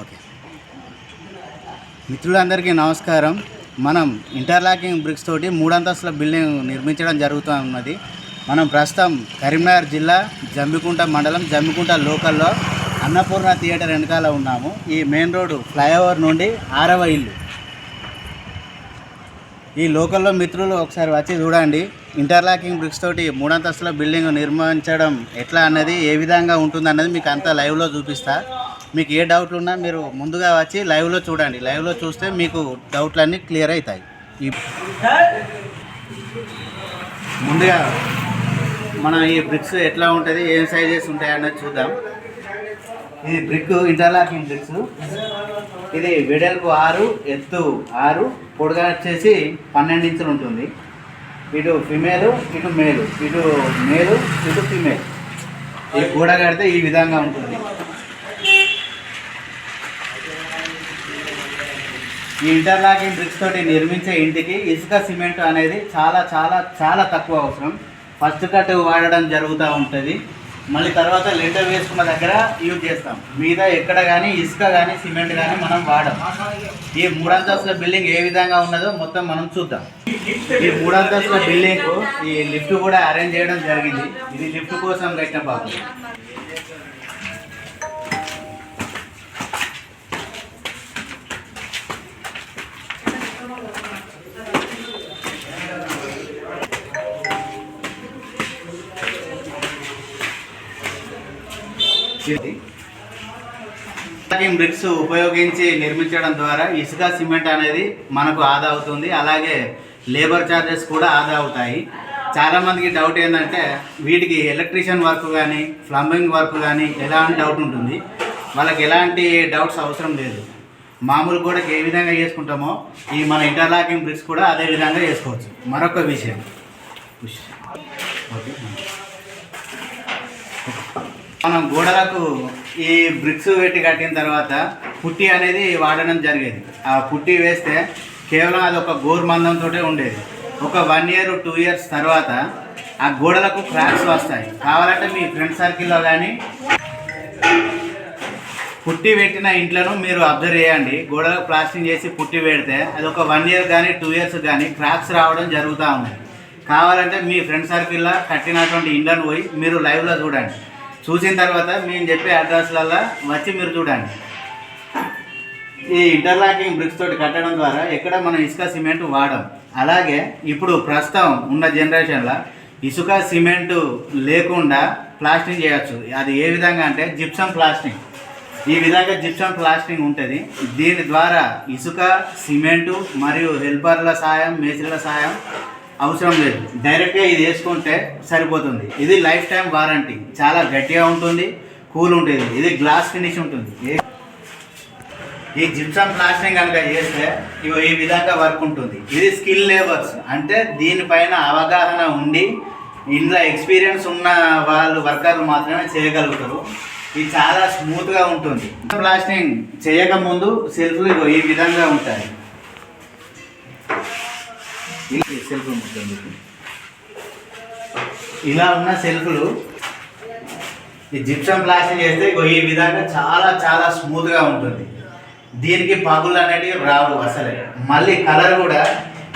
Okay. మిత్రులందరికీ నమస్కారం. మనం ఇంటర్లాకింగ్ బ్రిక్స్ తోటి మూడంతస్తుల బిల్డింగ్ నిర్మించడం జరుగుతూ ఉన్నది. మనం ప్రస్తుతం కరీంనగర్ జిల్లా జమ్మికుంట మండలం జమ్మికుంట లోకల్లో అన్నపూర్ణ థియేటర్ వెనకాల ఉన్నాము. ఈ మెయిన్ రోడ్డు ఫ్లైఓవర్ నుండి ఆరవ ఇల్లు. ఈ లోకల్లో మిత్రులు ఒకసారి వచ్చి చూడండి. ఇంటర్లాకింగ్ బ్రిక్స్ తోటి మూడంతస్తుల బిల్డింగ్ నిర్మించడం ఎట్లా అన్నది ఏ విధంగా ఉంటుంది అన్నది మీకు అంతా లైవ్లో చూపిస్తా. మీకు ఏ డౌట్లు ఉన్నా మీరు ముందుగా వచ్చి లైవ్లో చూడండి. లైవ్లో చూస్తే మీకు డౌట్లన్నీ క్లియర్ అవుతాయి. ఈ ముందుగా మన ఈ బ్రిక్స్ ఎట్లా ఉంటుంది ఏం సైజెస్ ఉంటాయి అన్నది చూద్దాం. ఇది బ్రిక్ ఇంటర్లాకింగ్ బ్రిక్స్. ఇది వెడల్పు ఆరు ఎత్తు ఆరు పొడుగా వచ్చేసి పన్నెండు ఇంచులు ఉంటుంది. ఇటు ఫిమేల్ ఇటు మేలు. ఇటు మేలు ఇటు ఫిమేల్. ఈ గూడ కడితే ఈ విధంగా ఉంటుంది. ఈ ఇంటర్లాకింగ్ బ్రిక్స్ తోటి నిర్మించే ఇంటికి ఇసుక సిమెంట్ అనేది చాలా చాలా చాలా తక్కువ అవసరం. ఫస్ట్ కట్ వాడడం జరుగుతూ ఉంటుంది. మళ్ళీ తర్వాత లెంటర్ వేసుకున్న దగ్గర యూజ్ చేస్తాం. మీద ఎక్కడ కానీ ఇసుక కానీ సిమెంట్ కానీ మనం వాడం ఈ మూడంతస్తుల బిల్డింగ్ ఏ విధంగా ఉన్నదో మొత్తం మనం చూద్దాం. ఈ మూడంతస్తుల బిల్డింగ్ ఈ లిఫ్ట్ కూడా అరేంజ్ చేయడం జరిగింది. ఇది లిఫ్ట్ కోసం కట్టిన పాపం బ్రిక్స్ ఉపయోగించి నిర్మించడం ద్వారా ఇసుక సిమెంట్ అనేది మనకు ఆదా అవుతుంది. అలాగే లేబర్ ఛార్జెస్ కూడా ఆదా అవుతాయి. చాలామందికి డౌట్ ఏంటంటే వీటికి ఎలక్ట్రీషియన్ వర్క్ కానీ ప్లంబింగ్ వర్క్ కానీ ఎలాంటి డౌట్ ఉంటుంది? వాళ్ళకి ఎలాంటి డౌట్స్ అవసరం లేదు. మామూలు కూడా ఏ విధంగా చేసుకుంటామో ఈ మన ఇంటర్లాకింగ్ బ్రిక్స్ కూడా అదే విధంగా చేసుకోవచ్చు. మరొక విషయం. ఓకే. మనం గోడలకు ఈ బ్రిక్స్ పెట్టి కట్టిన తర్వాత పుట్టి అనేది వాడడం జరిగేది. ఆ పుట్టి వేస్తే కేవలం అది ఒక గోరు మందంతో ఉండేది. ఒక వన్ ఇయర్ టూ ఇయర్స్ తర్వాత ఆ గోడలకు క్రాక్స్ వస్తాయి. కావాలంటే మీ ఫ్రెండ్ సర్కిల్లో కానీ పుట్టి పెట్టిన ఇంట్లను మీరు అబ్జర్వ్ చేయండి. గోడలకు ప్లాస్టింగ్ చేసి పుట్టి పెడితే అది ఒక వన్ ఇయర్ కానీ టూ ఇయర్స్ కానీ క్రాక్స్ రావడం జరుగుతూ ఉంది. కావాలంటే మీ ఫ్రెండ్ సర్కిల్లో కట్టినటువంటి ఇండ్లను పోయి మీరు లైవ్లో చూడండి. చూసిన తర్వాత మేము చెప్పే అడ్రస్లలో వచ్చి మీరు చూడండి. ఈ ఇంటర్లాకింగ్ బ్రిక్స్ తోటి కట్టడం ద్వారా ఎక్కడ మనం ఇసుక సిమెంట్ వాడం. అలాగే ఇప్పుడు ప్రస్తుతం ఉన్న జనరేషన్లో ఇసుక సిమెంట్ లేకుండా ప్లాస్టింగ్ చేయొచ్చు. అది ఏ విధంగా అంటే జిప్సమ్ ప్లాస్టింగ్ ఈ విధంగా జిప్సమ్ ప్లాస్టింగ్ ఉంటుంది. దీని ద్వారా ఇసుక సిమెంటు మరియు హెల్పర్ల సాయం మేస్త్రీల సాయం అవసరం లేదు. డైరెక్ట్గా ఇది వేసుకుంటే సరిపోతుంది. ఇది లైఫ్ టైం వారంటీ. చాలా గట్టిగా ఉంటుంది కూల్ ఉంటుంది. ఇది గ్లాస్ ఫినిష్ ఉంటుంది. ఏ- ఈ జిప్సమ్ ప్లాస్టింగ్ కనుక చేస్తే ఇగో ఈ విధంగా వర్క్ ఉంటుంది. ఇది స్కిల్ లేబర్స్. అంటే దీనిపైన అవగాహన ఉండి ఇందులో ఎక్స్పీరియన్స్ ఉన్న వాళ్ళు వర్కర్లు మాత్రమే చేయగలుగుతారు. ఇది చాలా స్మూత్గా ఉంటుంది. ప్లాస్టింగ్ చేయకముందు సెల్ఫ్లు ఇగో ఈ విధంగా ఉంటాయి. సెల్ఫ్లు సెల్ఫ్ ఇలా ఉన్న సెల్ఫ్లు ఈ జిప్సం ప్లాస్టింగ్ చేస్తే ఈ విధంగా చాలా చాలా స్మూత్గా ఉంటుంది. దీనికి పగులు అనేటివి రావు అసలే. మళ్ళీ కలర్ కూడా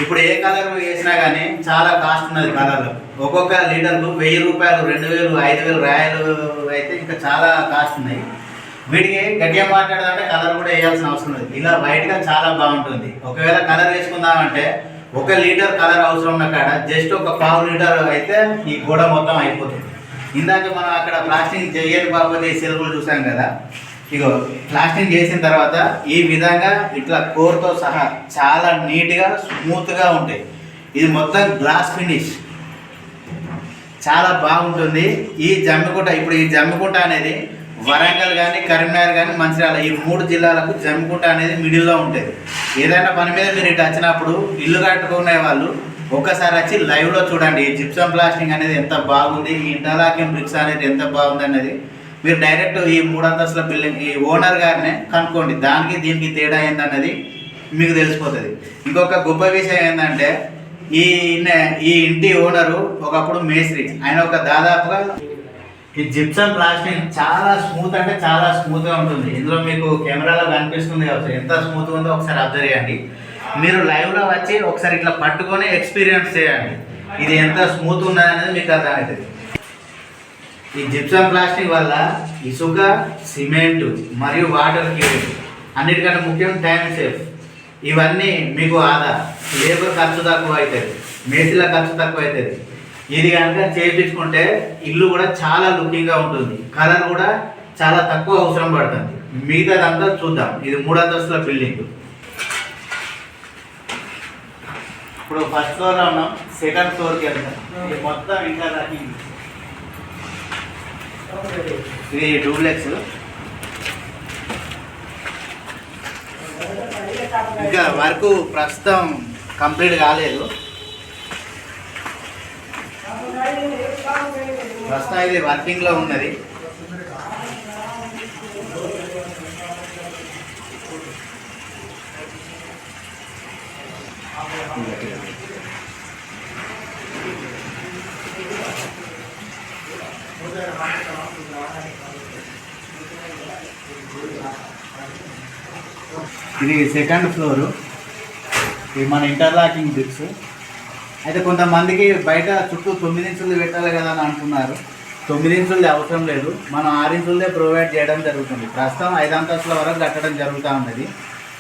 ఇప్పుడు ఏ కలర్ వేసినా కానీ చాలా కాస్ట్ ఉన్నది కలర్ ఒక్కొక్క లీటర్కు వెయ్యి రూపాయలు రెండు వేలు ఐదు వేలు రాయలు అయితే ఇంకా చాలా కాస్ట్ ఉన్నాయి. వీటికి గట్టిగా మాట్లాడదంటే కలర్ కూడా వేయాల్సిన అవసరం లేదు. ఇలా వైట్గా చాలా బాగుంటుంది. ఒకవేళ కలర్ వేసుకుందామంటే ఒక లీటర్ కలర్ అవసరం ఉన్న కాడ జస్ట్ ఒక పావు లీటర్ అయితే ఈ గోడ మొత్తం అయిపోతుంది. ఇందాక మనం అక్కడ ప్లాస్టింగ్ చేయని ఈ సెల్ఫ్లు చూసాం కదా ఇగో ప్లాస్టింగ్ చేసిన తర్వాత ఈ విధంగా ఇట్లా కోర్తో సహా చాలా నీట్గా స్మూత్గా ఉంటాయి. ఇది మొత్తం గ్లాస్ ఫినిష్. చాలా బాగుంటుంది. ఈ జమ్మికుంట ఇప్పుడు ఈ జమ్మికుంట అనేది వరంగల్ కానీ కరీంనగర్ కానీ మంచిర్యాల ఈ మూడు జిల్లాలకు జమ్మికుంట అనేది మిడిల్లో ఉంటుంది. ఏదైనా పని మీద మీరు ఇటు వచ్చినప్పుడు ఇల్లు కట్టుకునే వాళ్ళు ఒక్కసారి వచ్చి లైవ్లో చూడండి ఈ జిప్సం ప్లాస్టింగ్ అనేది ఎంత బాగుంది ఈ ఇంటర్లాకింగ్ బ్రిక్స్ అనేది ఎంత బాగుంది అనేది మీరు డైరెక్ట్ ఈ మూడు అంతస్తుల బిల్డింగ్ ఈ ఓనర్ గారినే కనుక్కోండి. దానికి దీనికి తేడా ఏందన్నది మీకు తెలిసిపోతుంది. ఇంకొక గొప్ప విషయం ఏంటంటే ఈ నే- ఈ ఇంటి ఓనరు ఒకప్పుడు మేస్త్రి. ఆయన ఒక దాదాపుగా ఈ జిప్సన్ ప్లాస్టింగ్ చాలా స్మూత్ అంటే చాలా స్మూత్గా ఉంటుంది. ఇందులో మీకు కెమెరాలో కనిపిస్తుంది కావచ్చు ఎంత స్మూత్ ఉందో ఒకసారి అబ్జర్వ్ చేయండి. మీరు లైవ్లో వచ్చి ఒకసారి ఇట్లా పట్టుకొని ఎక్స్పీరియన్స్ చేయండి. ఇది ఎంత స్మూత్ ఉన్నది అనేది మీకు అర్థమవుతుంది. ఈ జిప్సన్ ప్లాస్టింగ్ వల్ల ఇసుక సిమెంట్ మరియు వాటర్ క్యూరింగ్ అన్నిటికంటే ముఖ్యం టైం సేఫ్ ఇవన్నీ మీకు ఆదా. లేబర్ ఖర్చు తక్కువ అవుతుంది మేసిల ఖర్చు తక్కువ అవుతుంది ఇది కనుక చేయించుకుంటే ఇల్లు కూడా చాలా లుకింగ్గా ఉంటుంది. కలర్ కూడా చాలా తక్కువ అవసరం పడుతుంది. మిగతాదంతా చూద్దాం. ఇది మూడు అంతస్తుల బిల్డింగ్. ఇప్పుడు ఫస్ట్ ఫ్లోర్లో ఉన్నాం. సెకండ్ ఫ్లోర్కి వెళ్తాం ఇది మొత్తం ఇంకా రాకింగ్ ఇది డూప్లెక్స్. ఇంకా వర్క్ ప్రస్తుతం కంప్లీట్ కాలేదు. ప్రస్తుతం ఇది వర్కింగ్లో ఉన్నది. ఇది సెకండ్ ఫ్లోరు ఇది మన ఇంటర్లాకింగ్ బ్రిక్స్ అయితే కొంతమందికి బయట చుట్టూ తొమ్మిది ఇంచులు పెట్టాలి కదా అని అంటున్నారు. తొమ్మిది ఇంచులది అవసరం లేదు. మనం ఆరు ఇంచులదే ప్రొవైడ్ చేయడం జరుగుతుంది. ప్రస్తుతం ఐదు అంతస్తుల వరకు కట్టడం జరుగుతూ ఉన్నది.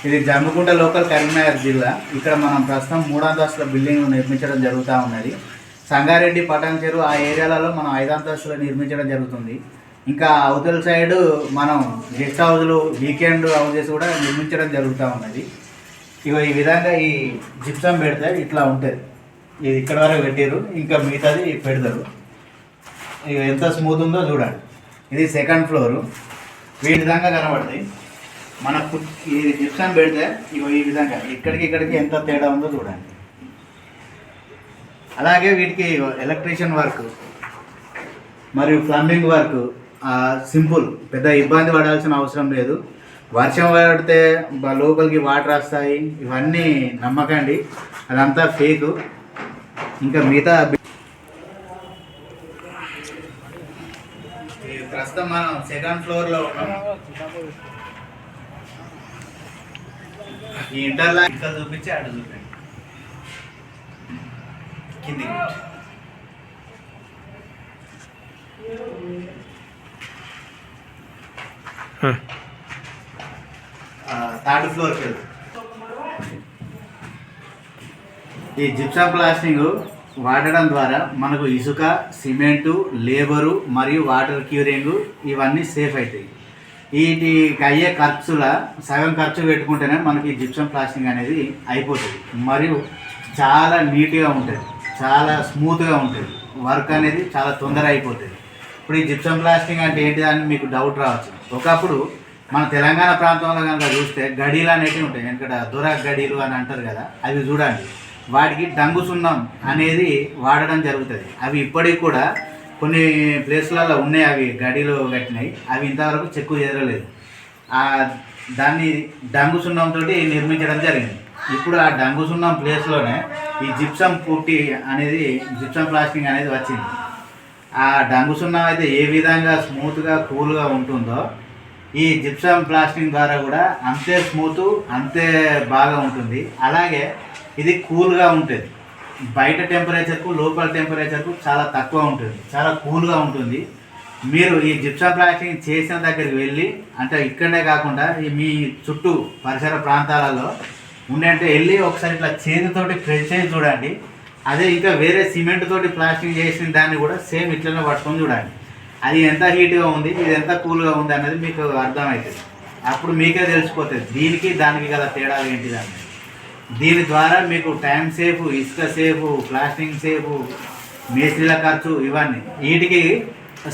ఇది జమ్మికుంట లోకల్ కరీంనగర్ జిల్లా. ఇక్కడ మనం ప్రస్తుతం మూడు అంతస్తుల బిల్డింగ్ నిర్మించడం జరుగుతూ ఉన్నది. సంగారెడ్డి పటాన్ చెరువు ఆ ఏరియాలలో మనం ఐదు అంతస్తులు నిర్మించడం జరుగుతుంది. ఇంకా అవతల సైడ్ మనం గెస్ట్ హౌస్లు వీకెండ్ హౌజెస్ కూడా నిర్మించడం జరుగుతూ ఉన్నది. ఇగో ఈ విధంగా ఈ జిప్సం పెడితే ఇట్లా ఉంటుంది. ఇది ఇక్కడ వరకు పెట్టారు ఇంకా మిగతాది పెడతారు. ఇక ఎంత స్మూత్ ఉందో చూడండి. ఇది సెకండ్ ఫ్లోరు ఈ విధంగా కనబడతాయి. మన కు- ఈ పెడితే ఇగో ఈ విధంగా ఇక్కడికి ఇక్కడికి ఎంత తేడా ఉందో చూడండి. అలాగే వీటికి ఎలక్ట్రీషియన్ వర్క్ మరియు ప్లంబింగ్ వర్క్ సింపుల్ పెద్ద ఇబ్బంది పడాల్సిన అవసరం లేదు. వర్షం పడితే లోపలికి వాటర్ వస్తాయి. ఇవన్నీ నమ్మకండి. అదంతా ఫేకు ఇంకా మిగతా ప్రస్తుతం మనం సెకండ్ ఫ్లోర్లో ఉన్నాం. ఈ ఇంటర్లా ఇక్కడ చూపించి అటు చూపించండి కిందికి థర్డ్ ఫ్లోర్కి వెళ్తాం ఈ జిప్సం ప్లాస్టింగ్ వాడడం ద్వారా మనకు ఇసుక సిమెంటు లేబరు మరియు వాటర్ క్యూరింగ్ ఇవన్నీ సేఫ్ అవుతాయి వీటికి అయ్యే ఖర్చుల సగం ఖర్చు పెట్టుకుంటేనే మనకి జిప్సం ప్లాస్టింగ్ అనేది అయిపోతుంది. మరియు చాలా నీట్గా ఉంటుంది. చాలా స్మూత్గా ఉంటుంది. వర్క్ అనేది చాలా తొందర అయిపోతుంది. ఇప్పుడు ఈ జిప్సం ప్లాస్టింగ్ అంటే ఏంటి అని మీకు డౌట్ రావచ్చు. ఒకప్పుడు మన తెలంగాణ ప్రాంతంలో కనుక చూస్తే గడీలు అనేటివి ఉంటాయి. ఎందుకంటే దొర గడీలు అని అంటారు కదా అవి చూడండి. వాటికి డంగు సున్నం అనేది వాడడం జరుగుతుంది. అవి ఇప్పటికి కూడా కొన్ని ప్లేస్లలో ఉన్నాయి అవి గడిలో కట్టినాయి. అవి ఇంతవరకు చెక్కు చేరలేదు ఆ దాన్ని డంగు సున్నంతో నిర్మించడం జరిగింది. ఇప్పుడు ఆ డంగు సున్నం ప్లేస్లోనే ఈ జిప్సం పుట్టి అనేది జిప్సం ప్లాస్టింగ్ అనేది వచ్చింది. ఆ డంగు సున్నం అయితే ఏ విధంగా స్మూత్గా కూల్గా ఉంటుందో ఈ జిప్సం ప్లాస్టింగ్ ద్వారా కూడా అంతే స్మూత్ అంతే బాగా ఉంటుంది. అలాగే ఇది కూల్గా ఉంటుంది. బయట టెంపరేచర్కు లోపల టెంపరేచర్కు చాలా తక్కువ ఉంటుంది. చాలా కూల్గా ఉంటుంది. మీరు ఈ జిప్సా ప్లాస్టింగ్ చేసిన దగ్గరికి వెళ్ళి అంటే ఇక్కడనే కాకుండా మీ చుట్టూ పరిసర ప్రాంతాలలో ఉండంటే వెళ్ళి ఒకసారి ఇట్లా చేతితోటి ప్రెస్ చేసి చూడండి. అదే ఇంకా వేరే సిమెంట్ తోటి ప్లాస్టింగ్ చేసిన దాన్ని కూడా సేమ్ ఇట్లనే పట్టుకొని చూడండి. అది ఎంత హీట్గా ఉంది ఇది ఎంత కూల్గా ఉంది అనేది మీకు అర్థమవుతుంది. అప్పుడు మీకే తెలిసిపోతుంది. దీనికి దానికి గల తేడాలు ఏంటిది అనేది దీని ద్వారా మీకు టైం సేఫ్ ఇసుక సేఫ్ ప్లాస్టింగ్ సేఫ్ మేస్త్రీల ఖర్చు ఇవన్నీ. వీటికి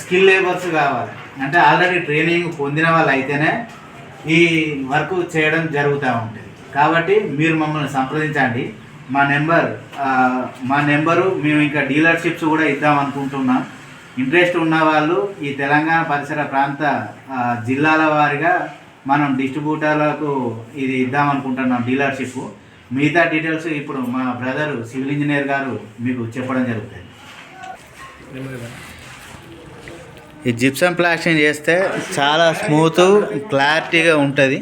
స్కిల్ లేబర్స్ కావాలి. అంటే ఆల్రెడీ ట్రైనింగ్ పొందిన వాళ్ళు అయితేనే ఈ వర్క్ చేయడం జరుగుతూ ఉంటుంది. కాబట్టి మీరు మమ్మల్ని సంప్రదించండి. మా నెంబర్ మా నెంబరు మేము ఇంకా డీలర్షిప్స్ కూడా ఇద్దాం అనుకుంటున్నాం. ఇంట్రెస్ట్ ఉన్న వాళ్ళు ఈ తెలంగాణ పరిసర ప్రాంత జిల్లాల వారిగా మనం డిస్ట్రిబ్యూటర్లకు ఇది ఇద్దాం అనుకుంటున్నాం డీలర్షిప్. మిగతా డీటెయిల్స్ ఇప్పుడు మా బ్రదర్ సివిల్ ఇంజనీర్ గారు మీకు చెప్పడం జరుగుతుంది. ఈ జిప్సం ప్లాస్టింగ్ చేస్తే చాలా స్మూత్ క్లారిటీగా ఉంటుంది.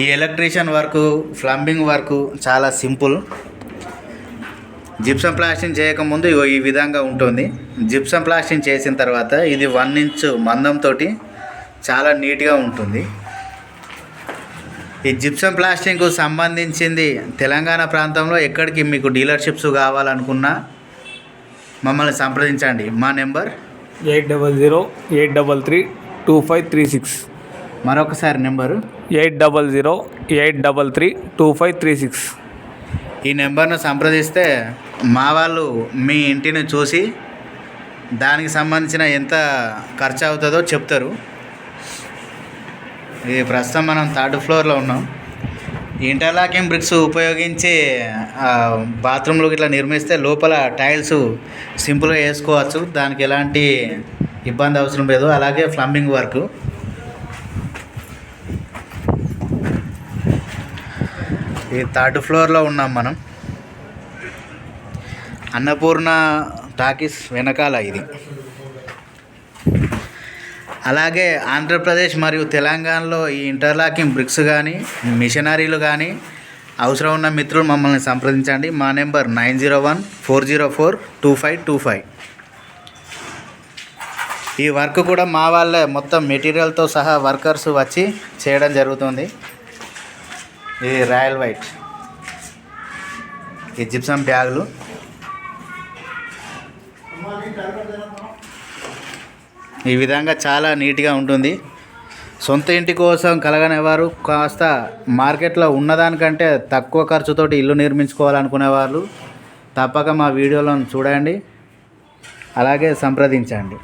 ఈ ఎలక్ట్రీషియన్ వర్క్ ప్లంబింగ్ వర్క్ చాలా సింపుల్. జిప్సం ప్లాస్టింగ్ చేయకముందు ఈ విధంగా ఉంటుంది. జిప్సం ప్లాస్టింగ్ చేసిన తర్వాత ఇది వన్ ఇంచ్ మందంతో చాలా నీట్గా ఉంటుంది. ఈ జిప్సం ప్లాస్టింగ్కు సంబంధించింది తెలంగాణ ప్రాంతంలో ఎక్కడికి మీకు డీలర్షిప్స్ కావాలనుకున్నా మమ్మల్ని సంప్రదించండి. మా number? Eight double zero eight double three two five three six. మరొకసారి number? Eight double zero eight double three two five three six. ఈ నెంబర్ను సంప్రదిస్తే మా వాళ్ళు మీ ఇంటిని చూసి దానికి సంబంధించిన ఎంత ఖర్చు అవుతుందో చెప్తారు. ఇది ప్రస్తుతం మనం థర్డ్ ఫ్లోర్లో ఉన్నాం. ఇంటర్లాకింగ్ బ్రిక్స్ ఉపయోగించి బాత్రూంలో బాత్రూంలు ఇట్లా నిర్మిస్తే లోపల టైల్స్ సింపుల్గా వేసుకోవచ్చు. దానికి ఎలాంటి ఇబ్బంది అవసరం లేదు. అలాగే ప్లంబింగ్ వర్క్. ఈ థర్డ్ ఫ్లోర్లో ఉన్నాం మనం. అన్నపూర్ణ టాకీస్ వెనకాల ఇది. అలాగే ఆంధ్రప్రదేశ్ మరియు తెలంగాణలో ఈ ఇంటర్లాకింగ్ బ్రిక్స్ కానీ మిషనరీలు కానీ అవసరం ఉన్న మిత్రులు మమ్మల్ని సంప్రదించండి. మా number nine zero one four zero four two five two five. ఈ వర్క్ కూడా మా వాళ్ళే మొత్తం మెటీరియల్తో సహా వర్కర్స్ వచ్చి చేయడం జరుగుతుంది. ఇది రాయల్ వైట్ ఈ జిప్సం బ్యాగులు. ఈ విధంగా చాలా నీట్గా ఉంటుంది. సొంత ఇంటి కోసం కలగనేవారు కాస్త మార్కెట్లో ఉన్నదానికంటే తక్కువ ఖర్చుతోటి ఇల్లు నిర్మించుకోవాలనుకునేవాళ్ళు. తప్పక మా వీడియోలను చూడండి అలాగే సంప్రదించండి.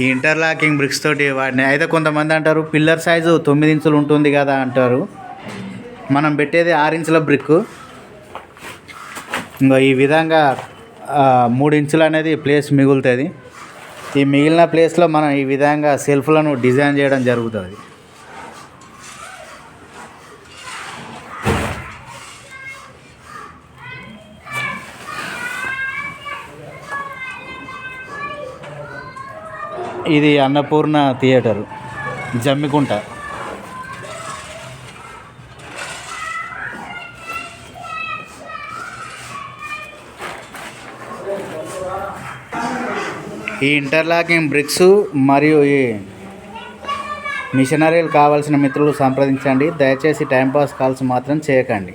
ఈ ఇంటర్లాకింగ్ బ్రిక్స్ తోటి వాటిని అయితే కొంతమంది అంటారు పిల్లర్ సైజు తొమ్మిది ఇంచులు ఉంటుంది కదా అంటారు. మనం పెట్టేది ఆరు ఇంచుల బ్రిక్ ఇంకా ఈ విధంగా మూడు ఇంచులు అనేది ప్లేస్ మిగులుతుంది. ఈ మిగిలిన ప్లేస్లో మనం ఈ విధంగా సెల్ఫ్లను డిజైన్ చేయడం జరుగుతుంది. ఇది అన్నపూర్ణ థియేటర్ జమ్మికుంట. ఈ ఇంటర్లాకింగ్ బ్రిక్స్ మరియు ఈ మిషనరీలు కావాల్సిన మిత్రులు సంప్రదించండి. దయచేసి టైంపాస్ కాల్స్ మాత్రం చేయకండి.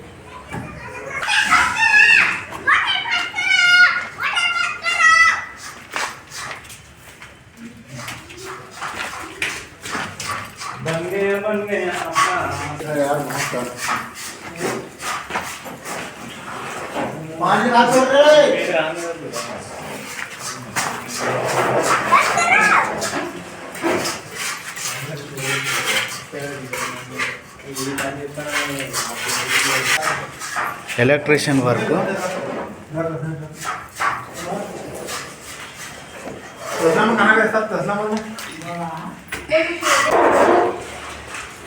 Electrician work.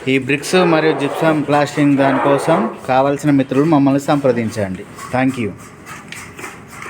ఈ బ్రిక్స్ మరియు జిప్సం ప్లాస్టింగ్ దానికోసం కావాల్సిన మిత్రులు మమ్మల్ని సంప్రదించండి. Thank you